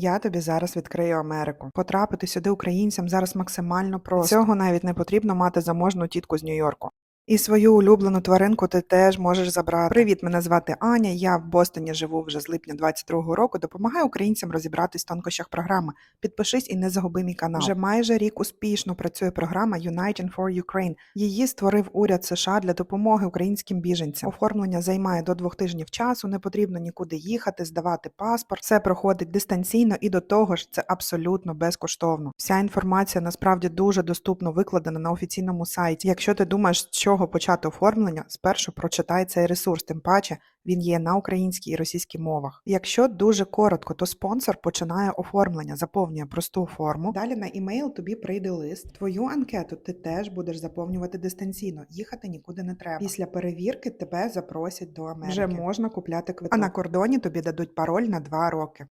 Я тобі зараз відкрию Америку. Потрапити сюди українцям зараз максимально просто. Цього навіть не потрібно мати заможну тітку з Нью-Йорку. І свою улюблену тваринку ти теж можеш забрати. Привіт, мене звати Аня. Я в Бостоні живу вже з липня 22-го року. Допомагаю українцям розібратись в тонкощах програми. Підпишись і не загуби мій канал. Вже майже рік успішно працює програма United for Ukraine. Її створив уряд США для допомоги українським біженцям. Оформлення займає до двох тижнів часу. Не потрібно нікуди їхати, здавати паспорт. Все проходить дистанційно і до того ж це абсолютно безкоштовно. Вся інформація насправді дуже доступно викладена на офіційному сайті. Якщо ти думаєш, з чого почати оформлення, спершу прочитай цей ресурс, тим паче він є на українській і російській мовах. Якщо дуже коротко, то спонсор починає оформлення, заповнює просту форму. Далі на імейл тобі прийде лист. Твою анкету ти теж будеш заповнювати дистанційно. Їхати нікуди не треба. Після перевірки тебе запросять до Америки. Вже можна купляти квиток. А на кордоні тобі дадуть пароль на два роки.